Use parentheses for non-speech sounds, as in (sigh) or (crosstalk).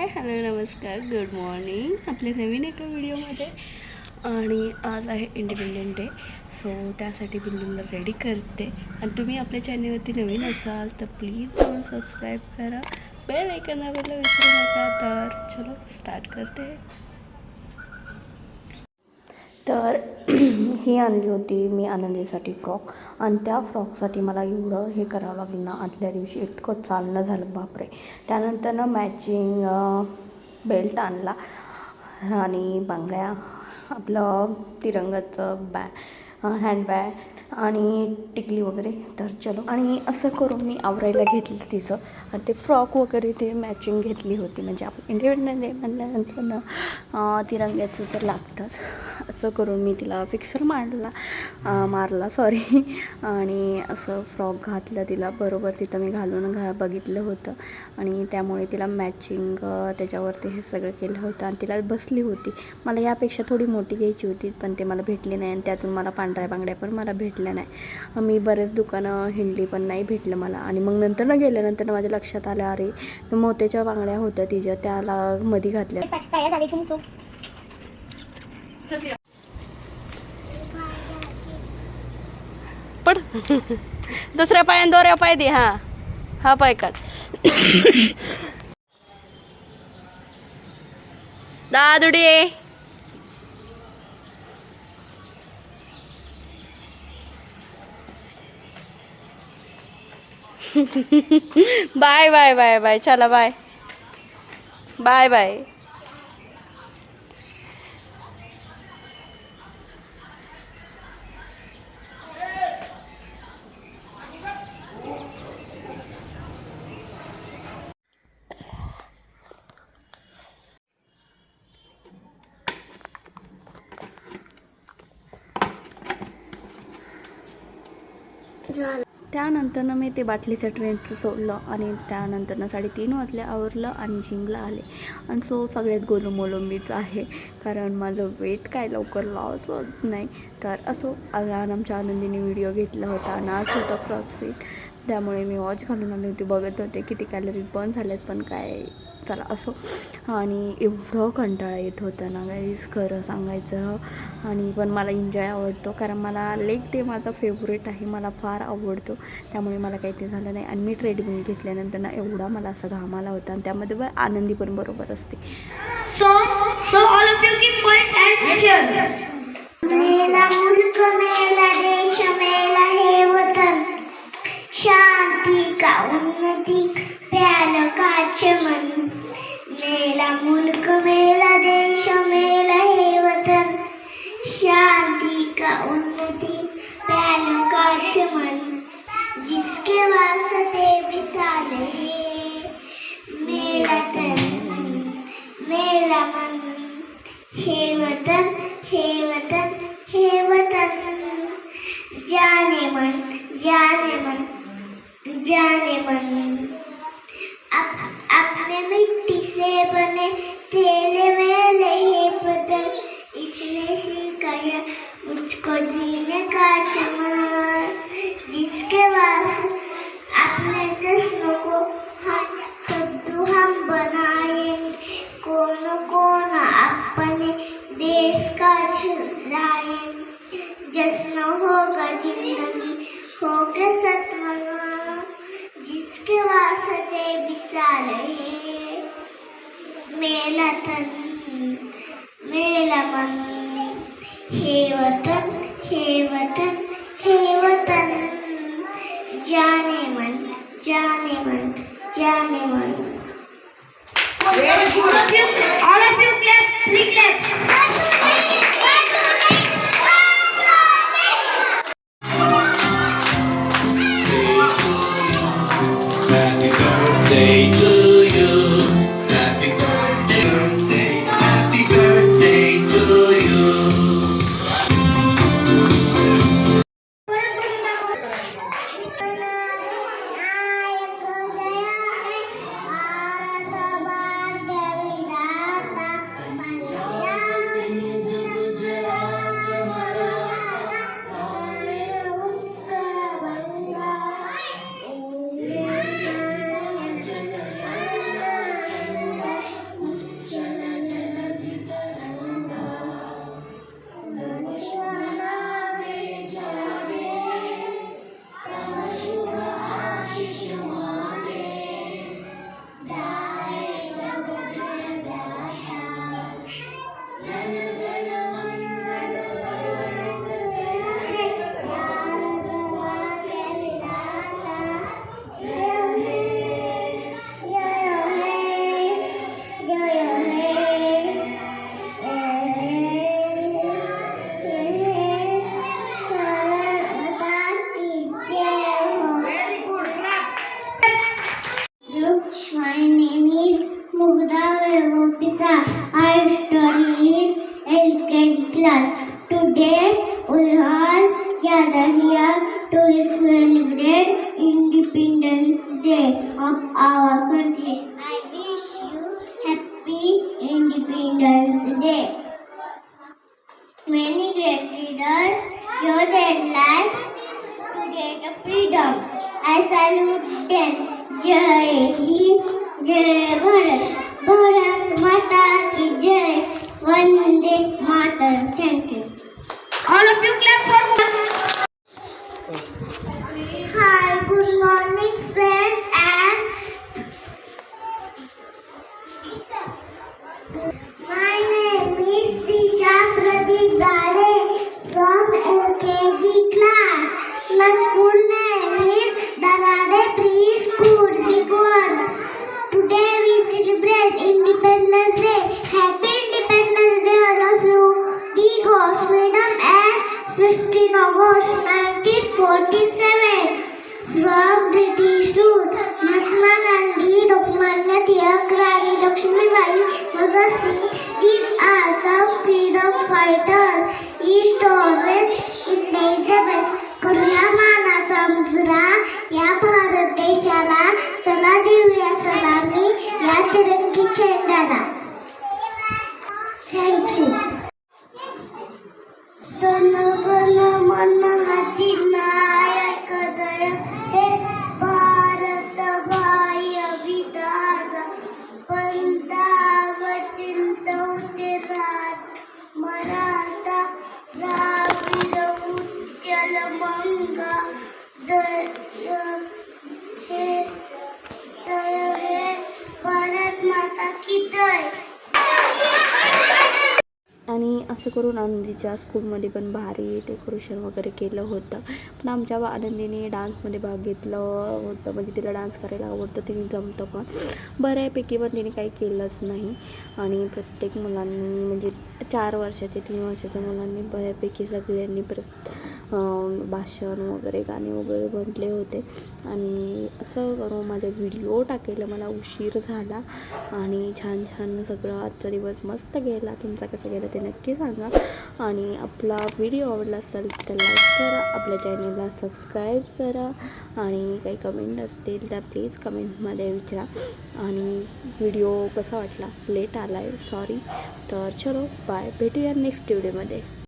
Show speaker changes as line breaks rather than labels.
हाय hello नमस्कार good morning. आपल्या नवीन एका व्हिडिओमध्ये. आणि आज आहे इंडिपेंडंट डे सो त्यासाठी बिल्डिंगला रेडी करते. आणि तुम्ही आपल्या चॅनलवरती नवीन असाल तर प्लीज जाऊन सबस्क्राईब करा. बेल ऐकन दाबायला विसरू नका तर चलो स्टार्ट करते. तर (clears throat) ही आणली होती मी आनंदीसाठी फ्रॉक. आणि त्या फ्रॉकसाठी मला एवढं हे करावं लागलं ना आदल्या दिवशी इतकं चालणं झालं बापरे. त्यानंतर ना मॅचिंग बेल्ट आणला. आणि बांगड्या आपलं तिरंगाचं बॅ हँडबॅग आणि टिकली वगैरे तर चलो. आणि असं करून मी आवरायला घेतली तिचं. आणि ते फ्रॉक वगैरे ते मॅचिंग घेतली होती. म्हणजे आपण इंडिपेंडन्स डे म्हणल्यानंतर ना तिरंग्याचं तर लागतंच. असं करून मी तिला फिक्सर मारला मारला सॉरी आणि असं फ्रॉक घातलं तिला. बरोबर तिथं मी घालून घा बघितलं होतं. आणि त्यामुळे तिला मॅचिंग त्याच्यावरती हे सगळं केलं होतं. आणि तिला बसली होती. मला यापेक्षा थोडी मोठी घ्यायची होती पण ते मला भेटली नाही. आणि त्यातून मला पांढऱ्या बांगड्या पण मला भेटल्या नाही. मी बरेच दुकानं हिंडली पण नाही भेटलं मला. आणि मग नंतर ना गेल्यानंतर ना माझ्या लक्षात आलं अरे मोत्याच्या बांगड्या होत्या तिच्या त्याला मधी घातल्या. पड. दुसऱ्या पायान दोऱ्या पाय दे हा. हा पाय काढ. दादुडी. बाय बाय बाय बाय चला बाय बाय बाय त्यानंतरनं मी ते बाटलीचं ट्रेंडचं सोडलं आणि त्यानंतरनं साडेतीन वाजले आवरलं आणि जिमला आले. आणि सो सगळ्यात गोलमोलंबीच आहे. कारण माझं वेट काय लवकर लॉस होत नाही. तर असो आमच्या आनंदीने व्हिडिओ घेतला होता. आणि आज होतं क्रॉसफिट त्यामुळे मी वॉच घालून आली होती. बघत होते किती कॅलरी बर्न झाल्यात पण काय चला असो. आणि एवढं कंटाळा येत होतं ना गाईज खरं सांगायचं. आणि पण मला एन्जॉय आवडतो कारण मला लेग डे माझा फेवरेट आहे मला फार आवडतो. त्यामुळे मला काही ते झालं नाही. आणि मी ट्रेडमिल घेतल्यानंतर ना एवढा मला असा घाम आला होता. आणि त्यामध्ये पण आनंदी पण बरोबर असते.
मुल्क मेला देश मेला हे वतन. शांति का उन्नति? प्याल का चमन मेला मुल्क मेला देश मेला हे वतन. शांति का उन्नति? प्याल का जिसके वास्ते विशाल से बने तेले मेले ये बदन इसने सिखाया मुझको जीने का चमन। जिसके वास्ते अपने जश्न को हम सद्दू हम बनाएँगे। कौन कौन अपने देश का छुड़ाएँगे। जश्न होगा ज़िंदगी, होगा सतमना जिसके वास्ते विशाल है। मेला तन मेला मन हे वतन हे वतन हे वतन. जाने मन जाने मन जाने मन. All of you all of you clap three clap their Independence Day of our country. I wish you happy Independence Day. Many great leaders gave their life to get the freedom. I salute them. Jai Hind, Jai Bharat, Bharat Mata ki Jai, Mataram. Thank you. All of you clap for good morning friends and My name is Disha Pradeep Gade from LKG class. My school name is Darade Preschool, Big. Today we celebrate Independence Day. Happy Independence Day, all of you. We got freedom at 15 August 1947 Rock the tea shoot,
Masmana. असं करून आनंदीच्या स्कूलमध्ये पण भारी decoration वगैरे केलं होतं. पण आमच्या आनंदीने डान्समध्ये भाग घेतलं होतं. म्हणजे तिला डान्स करायला आवडतं तिने जमतं पण. बऱ्यापैकी पण तिने काही केलंच नाही. आणि प्रत्येक मुलांनी म्हणजे चार वर्षाचे तीन वर्षाच्या मुलांनी बऱ्यापैकी सगळ्यांनी प्र भाषण वगैरे गाणे वगैरे म्हटले होते. आणि असं करून माझा व्हिडिओ टाकायला मला उशीर झाला. आणि छान छान सगळं आजचा दिवस मस्त गेला. तुमचा कसा गेला ते नक्की सांगा. आणि आपला व्हिडिओ आवडला असेल तर लाईक करा. आपल्या चॅनलला सबस्क्राईब करा. आणि काही कमेंट असतील तर प्लीज कमेंटमध्ये विचारा. आणि व्हिडिओ कसा वाटला? लेट आला आहे सॉरी. तर चलो बाय भेटूया नेक्स्ट व्हिडिओमध्ये